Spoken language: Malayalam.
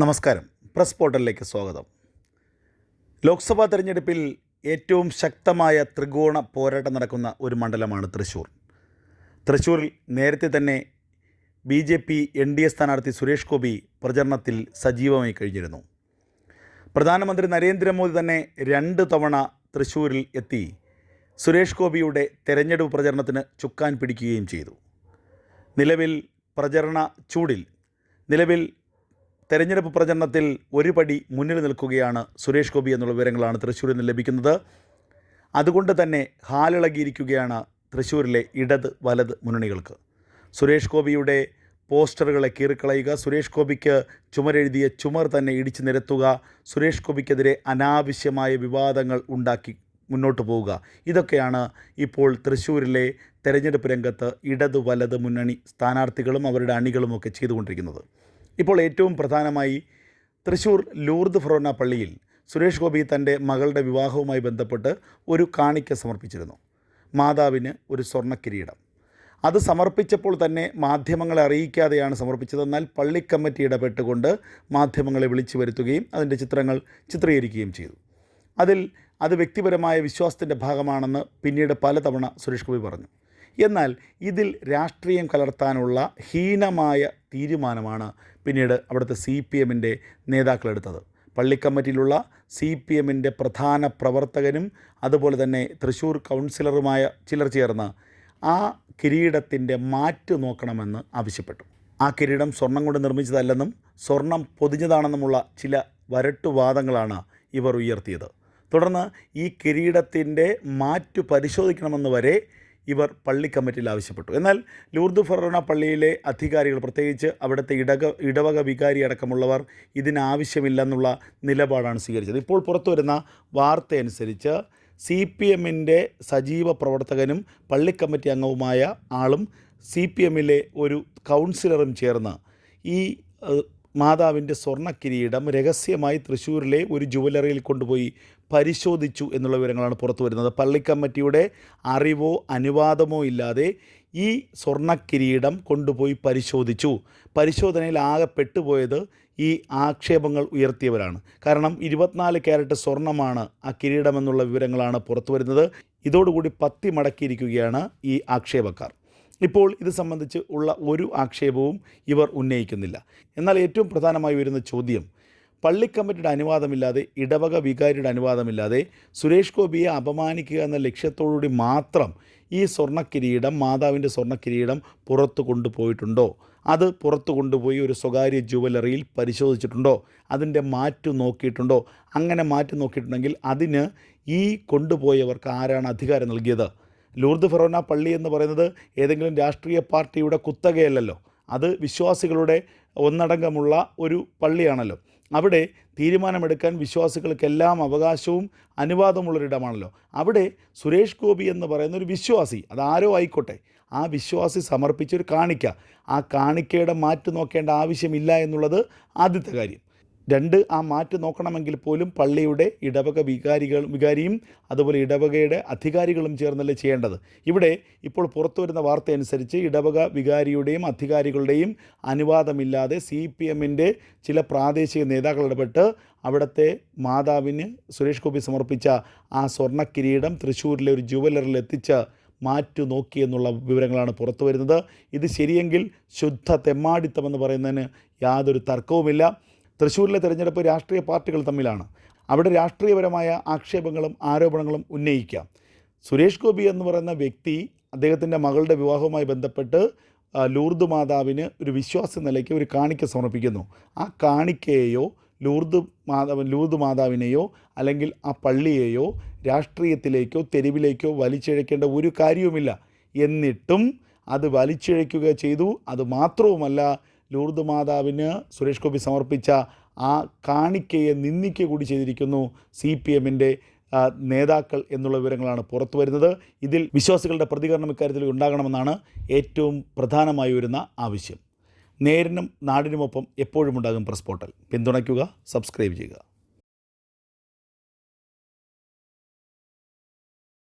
നമസ്കാരം. പ്രസ് പോർട്ടലിലേക്ക് സ്വാഗതം. ലോക്സഭാ തെരഞ്ഞെടുപ്പിൽ ഏറ്റവും ശക്തമായ ത്രികോണ പോരാട്ടം നടക്കുന്ന ഒരു മണ്ഡലമാണ് തൃശ്ശൂർ തൃശ്ശൂരിൽ നേരത്തെ തന്നെ B J P N D A സ്ഥാനാർത്ഥി സുരേഷ് ഗോപി പ്രചരണത്തിൽ സജീവമായി കഴിഞ്ഞിരുന്നു. പ്രധാനമന്ത്രി നരേന്ദ്രമോദി തന്നെ രണ്ട് തവണ തൃശ്ശൂരിൽ എത്തി സുരേഷ് ഗോപിയുടെ തെരഞ്ഞെടുപ്പ് പ്രചരണത്തിന് ചുക്കാൻ പിടിക്കുകയും ചെയ്തു. നിലവിൽ പ്രചരണ ചൂടിൽ നിലവിൽ തെരഞ്ഞെടുപ്പ് പ്രചരണത്തിൽ ഒരുപടി മുന്നിൽ നിൽക്കുകയാണ് സുരേഷ് ഗോപി എന്നുള്ള വിവരങ്ങളാണ് തൃശ്ശൂരിൽ നിന്ന് ലഭിക്കുന്നത്. അതുകൊണ്ട് തന്നെ ഹാലിളകിയിരിക്കുകയാണ് തൃശ്ശൂരിലെ ഇടത് വലത് മുന്നണികൾക്ക്. സുരേഷ് ഗോപിയുടെ പോസ്റ്ററുകളെ കീറിക്കളയുക സുരേഷ് ഗോപിക്ക് ചുമരെഴുതിയ ചുമർ തന്നെ ഇടിച്ചു നിരത്തുക സുരേഷ് ഗോപിക്കെതിരെ അനാവശ്യമായ വിവാദങ്ങൾ ഉണ്ടാക്കി മുന്നോട്ട് പോവുക. ഇതൊക്കെയാണ് ഇപ്പോൾ തൃശ്ശൂരിലെ തെരഞ്ഞെടുപ്പ് രംഗത്ത് ഇടത് വലത് മുന്നണി സ്ഥാനാർത്ഥികളും അവരുടെ അണികളുമൊക്കെ ചെയ്തുകൊണ്ടിരിക്കുന്നത്. ഇപ്പോൾ ഏറ്റവും പ്രധാനമായി തൃശൂർ ലൂർദ് ഫൊറോന പള്ളിയിൽ സുരേഷ് ഗോപി തന്റെ മകളുടെ വിവാഹവുമായി ബന്ധപ്പെട്ട് ഒരു കാണിക്ക സമർപ്പിച്ചിരുന്നു. മാതാവിന് ഒരു സ്വർണ കിരീടം അത് സമർപ്പിച്ചപ്പോൾ തന്നെ മാധ്യമങ്ങളെ അറിയിക്കാതെയാണ് സമർപ്പിച്ചത്. എന്നാൽ പള്ളി കമ്മിറ്റി ഇടപെട്ടുകൊണ്ട് മാധ്യമങ്ങളെ വിളിച്ചു വരുത്തുകയും അതിന്റെ ചിത്രങ്ങൾ ചിത്രീകരിക്കുകയും ചെയ്തു. അതിൽ അത് വ്യക്തിപരമായ വിശ്വാസത്തിന്റെ ഭാഗമാണെന്ന് പിന്നീട് പലതവണ സുരേഷ് ഗോപി പറഞ്ഞു. എന്നാൽ ഇതിൽ രാഷ്ട്രീയം കലർത്താനുള്ള ഹീനമായ തീരുമാനമാണ് പിന്നീട് അവിടുത്തെ സി പി എമ്മിന്റെ നേതാക്കളെടുത്തത്. പള്ളിക്കമ്മിറ്റിയിലുള്ള സി പി എമ്മിന്റെ പ്രധാന പ്രവർത്തകനും അതുപോലെ തന്നെ തൃശ്ശൂർ കൗൺസിലറുമായ ചിലർ ചേർന്ന് ആ കിരീടത്തിന്റെ മാറ്റ് നോക്കണമെന്ന് ആവശ്യപ്പെട്ടു. ആ കിരീടം സ്വർണം കൊണ്ട് നിർമ്മിച്ചതല്ലെന്നും സ്വർണം പൊതിഞ്ഞതാണെന്നുമുള്ള ചില വരട്ടുവാദങ്ങളാണ് ഇവർ ഉയർത്തിയത്. തുടർന്ന് ഈ കിരീടത്തിന്റെ മാറ്റു പരിശോധിക്കണമെന്ന് വരെ ഇവർ പള്ളി കമ്മിറ്റിയിൽ ആവശ്യപ്പെട്ടു. എന്നാൽ ലൂർദ് ഫൊറോണ പള്ളിയിലെ അധികാരികൾ പ്രത്യേകിച്ച് അവിടുത്തെ ഇടക ഇടവക വികാരി അടക്കമുള്ളവർ ഇതിനാവശ്യമില്ലെന്നുള്ള നിലപാടാണ് സ്വീകരിച്ചത്. ഇപ്പോൾ പുറത്തു വരുന്ന വാർത്തയനുസരിച്ച് സി പി എമ്മിന്റെ സജീവ പ്രവർത്തകനും പള്ളി കമ്മിറ്റി അംഗവുമായ ആളും സി പി എമ്മിലെ ഒരു കൗൺസിലറും ചേർന്ന് ഈ മാതാവിന്റെ സ്വർണക്കിരീടം രഹസ്യമായി തൃശ്ശൂരിലെ ഒരു ജുവലറിയിൽ കൊണ്ടുപോയി പരിശോധിച്ചു എന്നുള്ള വിവരങ്ങളാണ് പുറത്തു വരുന്നത്. പള്ളി കമ്മിറ്റിയുടെ അറിവോ അനുവാദമോ ഇല്ലാതെ ഈ സ്വർണക്കിരീടം കൊണ്ടുപോയി പരിശോധിച്ചു. പരിശോധനയിൽ ആകെ പെട്ടുപോയത് ഈ ആക്ഷേപങ്ങൾ ഉയർത്തിയവരാണ്. കാരണം ഇരുപത്തിനാല് ക്യാരറ്റ് സ്വർണമാണ് ആ കിരീടമെന്നുള്ള വിവരങ്ങളാണ് പുറത്തു വരുന്നത്. ഇതോടുകൂടി പത്തി മടക്കിയിരിക്കുകയാണ് ഈ ആക്ഷേപക്കാർ. ഇപ്പോൾ ഇത് സംബന്ധിച്ച് ഉള്ള ഒരു ആക്ഷേപവും ഇവർ ഉന്നയിക്കുന്നില്ല. എന്നാൽ ഏറ്റവും പ്രധാനമായി വരുന്ന ചോദ്യം പള്ളിക്കമ്മിറ്റിയുടെ അനുവാദമില്ലാതെ ഇടവക വികാരിയുടെ അനുവാദമില്ലാതെ സുരേഷ് ഗോപിയെ അപമാനിക്കുക എന്ന ലക്ഷ്യത്തോടുകൂടി മാത്രം ഈ സ്വർണക്കിരീടം മാതാവിന്റെ സ്വർണക്കിരീടം പുറത്തു കൊണ്ടുപോയിട്ടുണ്ടോ? അത് പുറത്തു കൊണ്ടുപോയി ഒരു സ്വകാര്യ ജുവലറിയിൽ പരിശോധിച്ചിട്ടുണ്ടോ? അതിന്റെ മാറ്റു നോക്കിയിട്ടുണ്ടോ? അങ്ങനെ മാറ്റി നോക്കിയിട്ടുണ്ടെങ്കിൽ അതിന് ഈ കൊണ്ടുപോയവർക്ക് ആരാണ് അധികാരം നൽകിയത്? ലൂർദ് ഫെറോന പള്ളി എന്ന് പറയുന്നത് ഏതെങ്കിലും രാഷ്ട്രീയ പാർട്ടിയുടെ കുത്തകയല്ലല്ലോ. അത് വിശ്വാസികളുടെ ഒന്നടങ്കമുള്ള ഒരു പള്ളിയാണല്ലോ. അവിടെ തീരുമാനമെടുക്കാൻ വിശ്വാസികൾക്കെല്ലാം അവകാശവും അനുവാദമുള്ളൊരിടമാണല്ലോ. അവിടെ സുരേഷ് ഗോപി എന്ന് പറയുന്ന ഒരു വിശ്വാസി അതാരോ ആയിക്കോട്ടെ ആ വിശ്വാസി സമർപ്പിച്ചൊരു കാണിക്ക. ആ കാണിക്കയുടെ മാറ്റി നോക്കേണ്ട ആവശ്യമില്ല എന്നുള്ളത് ആദ്യത്തെ കാര്യം. രണ്ട് ആ മാറ്റ് നോക്കണമെങ്കിൽ പോലും പള്ളിയുടെ ഇടവക വികാരികൾ വികാരിയും അതുപോലെ ഇടവകയുടെ അധികാരികളും ചേർന്നല്ലേ ചെയ്യേണ്ടത്. ഇവിടെ ഇപ്പോൾ പുറത്തു വരുന്ന വാർത്ത അനുസരിച്ച് ഇടവക വികാരിയുടെയും അധികാരികളുടെയും അനുവാദമില്ലാതെ സി പി എമ്മിന്റെ ചില പ്രാദേശിക നേതാക്കൾ ഇടപെട്ട് അവിടുത്തെ മാതാവിന് സുരേഷ് ഗോപി സമർപ്പിച്ച ആ സ്വർണ കിരീടം തൃശ്ശൂരിലെ ഒരു ജുവലറിൽ എത്തിച്ച് മാറ്റു നോക്കി എന്നുള്ള വിവരങ്ങളാണ് പുറത്തു വരുന്നത് ഇത് ശരിയെങ്കിൽ ശുദ്ധ തെമ്മാടിത്തമെന്ന് പറയുന്നതിന് യാതൊരു തർക്കവുമില്ല. തൃശ്ശൂരിലെ തെരഞ്ഞെടുപ്പ് രാഷ്ട്രീയ പാർട്ടികൾ തമ്മിലാണ്. അവിടെ രാഷ്ട്രീയപരമായ ആക്ഷേപങ്ങളും ആരോപണങ്ങളും ഉന്നയിക്കാം. സുരേഷ് ഗോപി എന്ന് പറയുന്ന വ്യക്തി അദ്ദേഹത്തിന്റെ മകളുടെ വിവാഹവുമായി ബന്ധപ്പെട്ട് ലൂർദ് മാതാവിന് ഒരു വിശ്വാസ നിലയ്ക്ക് ഒരു കാണിക്ക സമർപ്പിക്കുന്നു. ആ കാണിക്കയെയോ ലൂർദ് മാതാവ് ലൂർദ് മാതാവിനെയോ അല്ലെങ്കിൽ ആ പള്ളിയെയോ രാഷ്ട്രീയത്തിലേക്കോ തെരുവിലേക്കോ വലിച്ചിഴക്കേണ്ട ഒരു കാര്യവുമില്ല. എന്നിട്ടും അത് വലിച്ചിഴയ്ക്കുക ചെയ്തു. അത് മാത്രവുമല്ല ലൂർദ് മാതാവിന് സുരേഷ് ഗോപി സമർപ്പിച്ച ആ കാണിക്കയെ നിന്ദിക്കുക കൂടി ചെയ്തിരിക്കുന്നു സി പി എമ്മിന്റെ നേതാക്കൾ എന്നുള്ള വിവരങ്ങളാണ് പുറത്തു വരുന്നത്. ഇതിൽ വിശ്വാസികളുടെ പ്രതികരണം ഇക്കാര്യത്തിൽ ഉണ്ടാകണമെന്നാണ് ഏറ്റവും പ്രധാനമായി വരുന്ന ആവശ്യം. നേരിനും നാടിനുമൊപ്പം എപ്പോഴും ഉണ്ടാകും പ്രസ് പോർട്ടൽ പിന്തുണയ്ക്കുക സബ്സ്ക്രൈബ് ചെയ്യുക.